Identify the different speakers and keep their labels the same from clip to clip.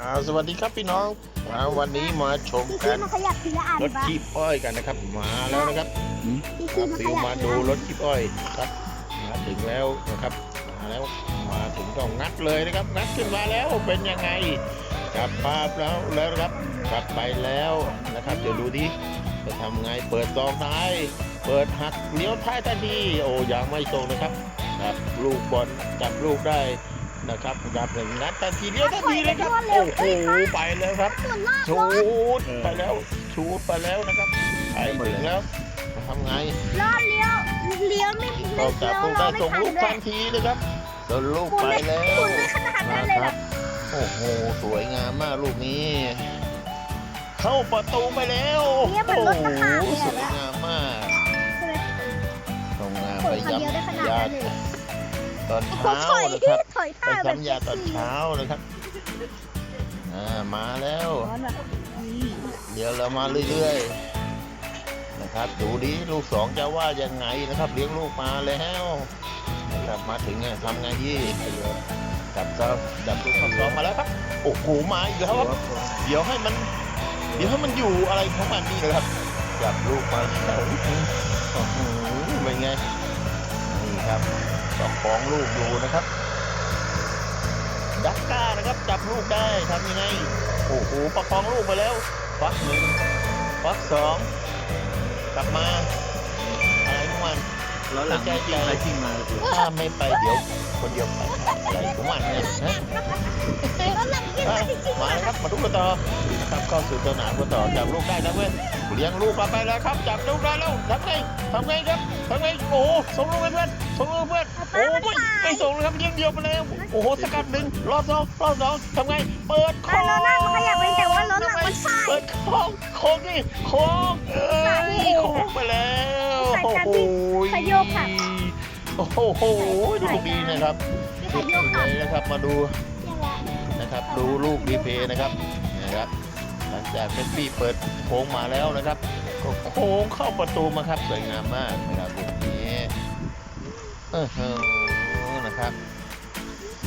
Speaker 1: อ่าสวัสดีครับพี่น้องอ่าวันนี้มาชม
Speaker 2: พี่
Speaker 1: กั
Speaker 2: คี
Speaker 1: น
Speaker 2: มาขยับทีละอัน
Speaker 1: รถ
Speaker 2: ปะ
Speaker 1: คีบอ้อยกันนะครับ มาแล้วนะครับ
Speaker 2: พี่
Speaker 1: ค
Speaker 2: คี
Speaker 1: รับ
Speaker 2: มาข
Speaker 1: ฟิว
Speaker 2: ยับ
Speaker 1: มา
Speaker 2: ที
Speaker 1: ดู
Speaker 2: ละ
Speaker 1: รถคีบอ้อยครับมาถึงแล้วนะครับมาแล้วมาถึงต้องงัดเลยนะครับ งัดขึ้นมาแล้วเป็นยังไงกลับภาพแล้วแล้วนะครับ กลับไปแล้วนะครับเดี๋ยวดูดิจะทำไงเปิดซองท้าย เปิดหักเลี้ยวท้ายทันทีโอ้ยังไม่ตรงนะครับครับลูกบอลจับลูกได้ นะครับจับหนึ่งนัดทันทีเลี้ยวทันทีเลยครับโอ้โหไปเลยครับ
Speaker 2: ส่วนรอบ
Speaker 1: ชูดไปแล้วชูดไปแล้วนะครับไปถึงแล้วทำไง
Speaker 2: รอบเลี้ยวเลี้ยวไม่
Speaker 1: ก็
Speaker 2: ไม่
Speaker 1: จั
Speaker 2: เลี้
Speaker 1: บ
Speaker 2: ยว
Speaker 1: ลูก
Speaker 2: เรา
Speaker 1: ได้
Speaker 2: ไม่
Speaker 1: ส่ง
Speaker 2: ทัน
Speaker 1: ลูก
Speaker 2: ด้ว
Speaker 1: ทั
Speaker 2: ย
Speaker 1: นทีนะครับส่งลูกไปแล้ว
Speaker 2: คุณไม่ขนาดนั้นเลย
Speaker 1: ค
Speaker 2: เหร
Speaker 1: รั
Speaker 2: อบ
Speaker 1: โอ้โหสวยงามมากลูกนี้ เข้าประตูไปแล้วโอ้โหสวยงามมาก
Speaker 2: ใช่ไหม
Speaker 1: ทำงาน
Speaker 2: ค
Speaker 1: ไป
Speaker 2: นคนเดียวได้
Speaker 1: ตอน
Speaker 2: เขา
Speaker 1: เช้า
Speaker 2: ถอย
Speaker 1: นะครับ
Speaker 2: ถอย
Speaker 1: ไป
Speaker 2: ท่าแบบ
Speaker 1: ทำยาตอนเช้านะครับอ่ามาแล้ว
Speaker 2: ร้อนแบบ
Speaker 1: เดี๋ยวเรามาเรื่อยๆนะครับ ดูดิลูกสองจะว่ายังไงนะครับ เลี้ยงลูกมาแล้วนะครับมาถึงเนี่ยทำไงที่จับเจ้าจับลูกคำซ้อมมาแล้วครับโอ้โหมาอีกแล้วครับเดี๋ยวให้มัน เดี๋ยวให้มันอยู่อะไรของมันนี่นะครับจับลูกมาแล้ว ประคองลูกดูนะครับ ดักก้านะครับจับลูกได้ทำยังไงโอ้โหประคองลูกไปแล้วฟักหนึ่งฟักสองกลับมาอะไรของมัน
Speaker 3: แล้วหลังจริงอะไรจริงมาคือ
Speaker 1: ถ้าไม่ไปเดี๋ยว คนเดียวไปอะไรของมันเนี่ยฮะ
Speaker 2: ก็หลังกิน
Speaker 1: อะ
Speaker 2: มาจริงๆ
Speaker 1: มาแล้วครับมาดูกันต่อนะครับเข้าสู่สนามกันต่อจับลูกได้นะเพื่อนเลี้ยงลูกมาไปแล้วครับจับลูกได้แล้วทำไงทำไงครับทำไงโอ้โหส่งลูกให้เพื่อนส่งลูกให้เพื่อนโอ้ไม่ไม่ส่งเลยครับเลี้ยงเดียวไปแล้วโอ้โหสกัดหนึ่งรอบสองรอบสองทำไงเปิดค
Speaker 2: ไอ้
Speaker 1: อ
Speaker 2: รถหน้ามันขยับไปแต่ว่ารถหลังมันสาย
Speaker 1: เปิดโค้งโค้งนี่โค้งเอ้ยโค้งไปแล้วโอ้โห
Speaker 2: ขยโยกค่ะ
Speaker 1: โอ้โหดูดีนะครับ
Speaker 2: พี่ขยโยกค่ะ
Speaker 1: เลยนะครับมาดู
Speaker 2: เนี่ยแหละ
Speaker 1: นะครับดูลูกรีเพย์นะครับนะครับ หลังจากเฟสบี้เปิดโค้งมาแล้วนะครับ ก็โค้งเข้าประตูมาครับสวยงามมากนะครับลูกนี้เออเออนะครับ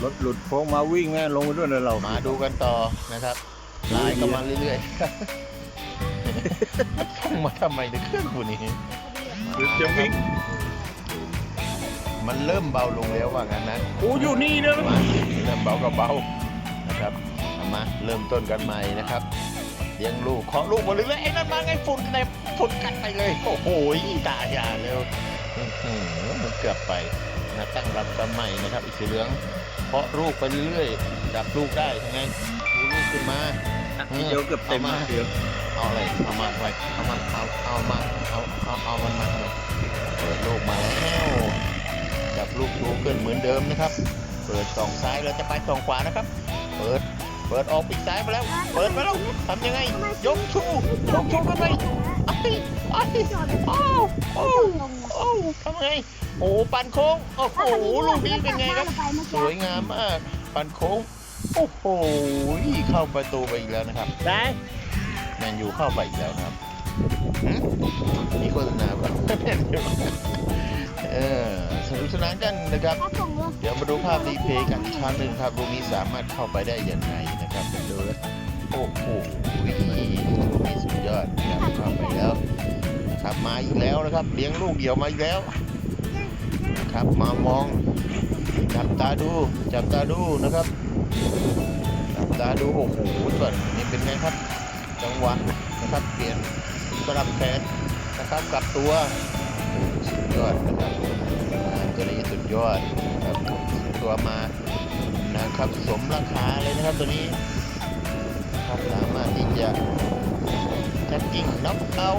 Speaker 3: รถหลุดโค้งมาวิ่งแม่ลงไปด้วยเลยเรา
Speaker 1: มาดูกันต่อนะครับไลน์ก็มาเรื่อยๆต้องมาทำไมในเครื่องคุณนี้
Speaker 3: หยุดจะวิ่ง
Speaker 1: มันเริ่มเบาลงแล้วว่างั้นนะ
Speaker 3: กูอยู่นี่เนอะ
Speaker 1: มาเริ่มเบาก็เบานะครับเอามาเริ่มต้นกันใหม่นะครับเลี้ยงลูกเคาะลูกมาเรื่อยๆไอ้นั่นมาไงฝุ่นในฝุ่นกัดไปเลยโอ้โหตายอย่าเร็วอื้อหือมันเกือบไปนะตั้งรับกันใหม่นะครับอีกสีเหลืองเคาะลูกไปเรื่อยๆจับลูกได้ยังไงดูลูกขึ้นมา
Speaker 3: ทีเดียวเกือบเต็ม
Speaker 1: เอามา
Speaker 3: เดียว
Speaker 1: เอาอะไรเอามาไว้เอามาเอาเอามาเอาเอาเอามันมาเลยเปิดลูกมาแล้ว จับลูกดูขึ้นเหมือนเดิมนะครับ เปิดสองซ้ายเราจะไปสองขวานะครับ เปิด เปิดออกปีกซ้ายไปแล้ว เปิดไปแล้วทำยังไง ยกชู ยกชูขึ้นไปไอ้ไอ้อ้าวอ้าวอ้าวทำไง โอ้ปันโค้ง โอ้โห ลูกนี้เป็นไงครับ สวยงามมาก ปันโค้ง โอ้โห เข้าประตูไปอีกแล้วนะครับ
Speaker 3: ได้
Speaker 1: แมนยูเข้าไปอีกแล้วนะครับหืมมีโฆษณาป่ะ เออสนุกสนานกันนะครับ
Speaker 2: ถ้าส่งรถ
Speaker 1: เดี๋ยวมาดูภาพรีเพลย์กันอีกครั้งหนึ่งครับลูกนี้สามารถเข้าไปได้ยังไงนะครับมาดูแล้วโอ้โหนี่สุดยอดนะครับเข้าไปแล้วนะครับมาอีกแล้วนะครับ เลี้ยงลูกเดี่ยวมาอีกแล้วนะครับมามองจับตาดูจับตาดูนะครับจับตาดูโอ้โหก่อนนี่เป็นไงครับจังหวะนะครับเปลี่ยนสลับแขนนะครับกลับตัว สุดยอดนะครับอ่าตัวนี้สุดยอดครับตัวมานะครับสมราคาเลยนะครับตัวนี้นะครับสามารถที่จะแท็กกิ้งน็อกเอา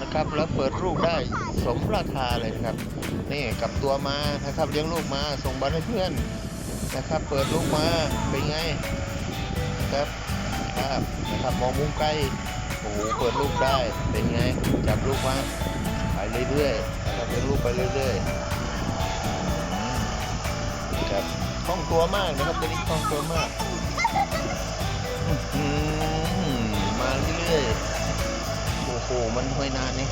Speaker 1: นะครับแล้วเปิดลูกได้สมราคาเลยนะครับนี่กับตัวมานะครับเลี้ยงลูกมาส่งบอลให้เพื่อนนะครับ เปิดลูกมาเป็นไงครับครับนะครับมองมุมใกล้โอ้โหเปิดลูกได้เป็นไงจับลูกมา เรื่อยๆนะครับเลี้ยงลูกไปเรื่อยๆครับคล่องตัวมากนะครับตัวนี้คล่องตัวมากมาเรื่อยๆโอ้โหมันห้อยนานนี่